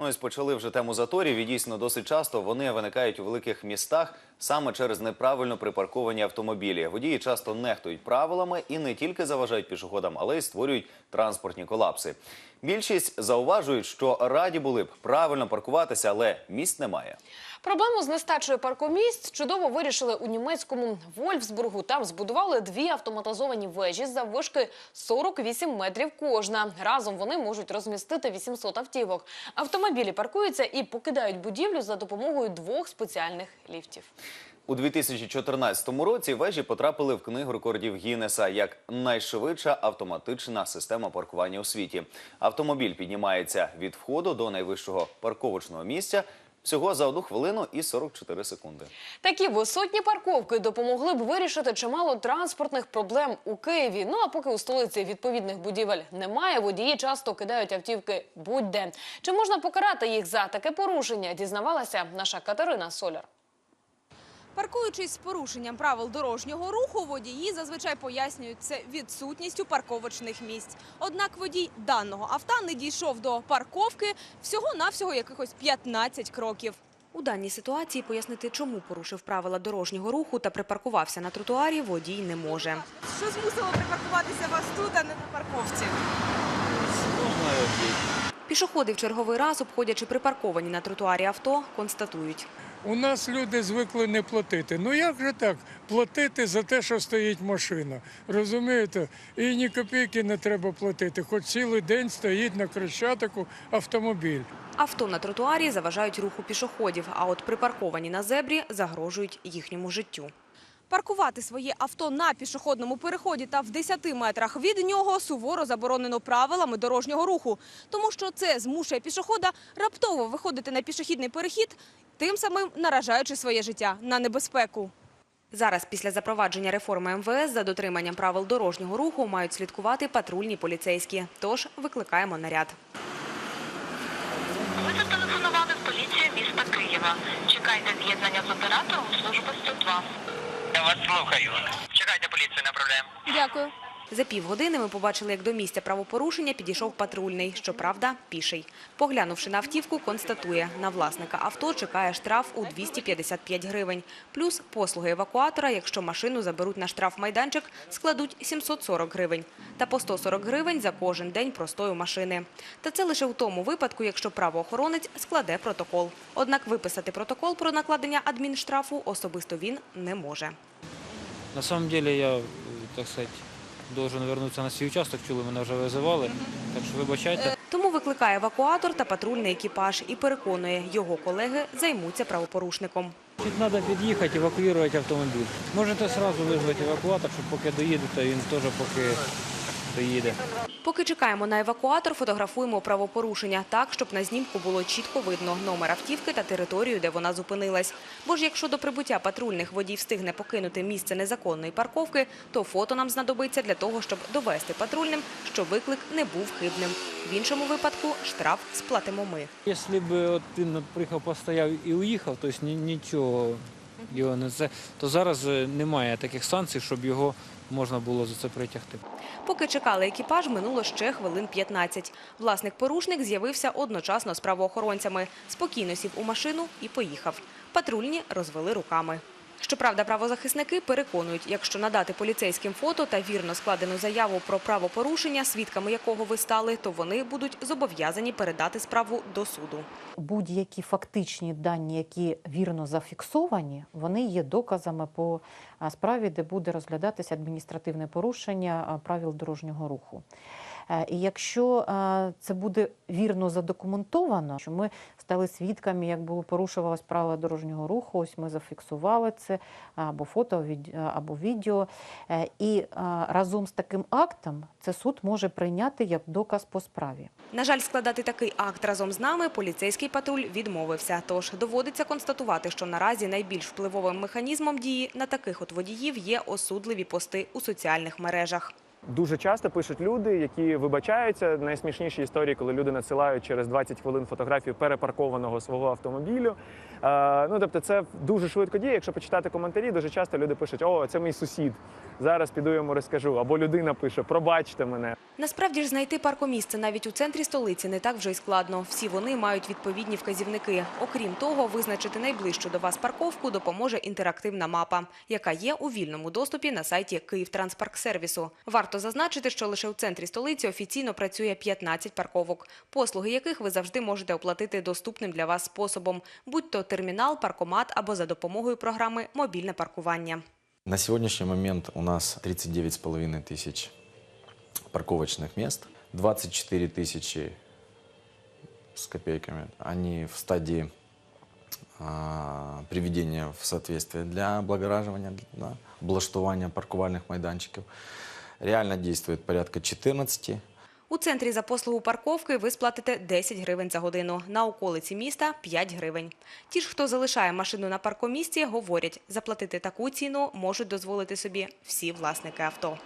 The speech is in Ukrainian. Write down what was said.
Ну ось почали вже тему заторів. І дійсно досить часто вони виникають у великих містах саме через неправильно припарковані автомобілі. Водії часто нехтують правилами і не тільки заважають пішоходам, але й створюють транспортні колапси. Більшість зауважують, що раді були б правильно паркуватися, але місць немає. Проблему з нестачею паркомісць чудово вирішили у німецькому Вольфсбургу. Там збудували дві автоматизовані вежі заввишки 48 метрів кожна. Разом вони можуть розмістити 800 автівок. Автомобілі паркуються і покидають будівлю за допомогою двох спеціальних ліфтів. У 2014 році вежі потрапили в книгу рекордів Гіннеса як найшвидша автоматична система паркування у світі. Автомобіль піднімається від входу до найвищого парковочного місця всього за одну хвилину і 44 секунди. Такі висотні парковки допомогли б вирішити чимало транспортних проблем у Києві. Ну а поки у столиці відповідних будівель немає, водії часто кидають автівки будь-де. Чи можна покарати їх за таке порушення? Дізнавалася наша Катерина Соляр. Паркуючись з порушенням правил дорожнього руху, водії зазвичай пояснюють це відсутністю парковочних місць. Однак водій даного авто не дійшов до парковки всього-навсього якихось 15 кроків. У даній ситуації пояснити, чому порушив правила дорожнього руху та припаркувався на тротуарі, водій не може. Що змусило припаркуватися вас тут, а не на парковці? Пішоходи в черговий раз, обходячи припарковані на тротуарі авто, констатують. У нас люди звикли не платити. Ну як же так? Платити за те, що стоїть машина. Розумієте? І ні копійки не треба платити. Хоч цілий день стоїть на Крещатику автомобіль. Авто на тротуарі заважають руху пішоходів, а от припарковані на зебрі загрожують їхньому життю. Паркувати своє авто на пішохідному переході та в 10 метрах від нього суворо заборонено правилами дорожнього руху, тому що це змушує пішохода раптово виходити на пішохідний перехід, тим самим наражаючи своє життя на небезпеку. Зараз після запровадження реформи МВС за дотриманням правил дорожнього руху мають слідкувати патрульні поліцейські. Тож викликаємо наряд. Ви зателефонували в поліцію міста Києва. Чекайте з'єднання з оператором служби 102. Я вас слухаю. Чекайте, поліцію направляємо. Дякую. За півгодини ми побачили, як до місця правопорушення підійшов патрульний, щоправда, піший. Поглянувши на автівку, констатує, на власника авто чекає штраф у 255 гривень. Плюс послуги евакуатора, якщо машину заберуть на штраф-майданчик, складуть 740 гривень. Та по 140 гривень за кожен день простою машини. Та це лише у тому випадку, якщо правоохоронець складе протокол. Однак виписати протокол про накладення адмінштрафу особисто він не може. На самом деле я, так сказать, должен вернутися на свій участок, чули, мене вже визивали, так що вибачайте. Тому викликає евакуатор та патрульний екіпаж і переконує, його колеги займуться правопорушником. Треба під'їхати, евакуювати автомобіль. Можете одразу визвати евакуатор, щоб поки доїдете, він теж поки доїде. Поки чекаємо на евакуатор, фотографуємо правопорушення так, щоб на знімку було чітко видно номер автівки та територію, де вона зупинилась. Бо ж якщо до прибуття патрульних водій встигне покинути місце незаконної парковки, то фото нам знадобиться для того, щоб довести патрульним, що виклик не був хибним. В іншому випадку штраф сплатимо ми. Якщо б він приїхав, постояв і уїхав, ні- нічого його не це, то зараз е, немає таких санкцій, щоб його можна було за це притягти. Поки чекали екіпаж, минуло ще хвилин 15. Власник-порушник з'явився одночасно з правоохоронцями. Спокійно сів у машину і поїхав. Патрульні розвели руками. Щоправда, правозахисники переконують, якщо надати поліцейським фото та вірно складену заяву про правопорушення, свідками якого ви стали, то вони будуть зобов'язані передати справу до суду. будь-які фактичні дані, які вірно зафіксовані, вони є доказами по справі, де буде розглядатися адміністративне порушення правил дорожнього руху. Е, І якщо це буде вірно задокументовано, що ми стали свідками, як було порушувалось правила дорожнього руху, ось ми зафіксували це або фото, або відео. Е, І разом з таким актом це суд може прийняти як доказ по справі. На жаль, складати такий акт разом з нами поліцейський патруль відмовився. Тож доводиться констатувати, що наразі найбільш впливовим механізмом дії на таких от водіїв є осудливі пости у соціальних мережах. Дуже часто пишуть люди, які вибачаються. Найсмішніші історії, коли люди надсилають через 20 хвилин фотографію перепаркованого свого автомобілю. Е, ну тобто, це дуже швидко діє. Якщо почитати коментарі, дуже часто люди пишуть: О, це мій сусід. Зараз піду йому розкажу. Або людина пише Пробачте мене. Насправді ж знайти паркомісце навіть у центрі столиці не так вже й складно. Всі вони мають відповідні вказівники. Окрім того, визначити найближчу до вас парковку допоможе інтерактивна мапа, яка є у вільному доступі на сайті Київтранспарксервісу. Варто зазначити, що лише у центрі столиці офіційно працює 15 парковок, послуги яких ви завжди можете оплатити доступним для вас способом, будь то термінал, паркомат або за допомогою програми мобільне паркування. На сегодняшний момент у нас 39,5 тысяч парковочных мест, 24 тысячи с копейками. Они в стадии а, приведения в соответствие для облагораживания, да, облаштування паркувальных майданчиков. Реально действует порядка 14 У центрі за послугу парковки ви сплатите 10 гривень за годину, на околиці міста – 5 гривень. Ті ж, хто залишає машину на паркомісці, говорять, заплатити таку ціну можуть дозволити собі всі власники авто.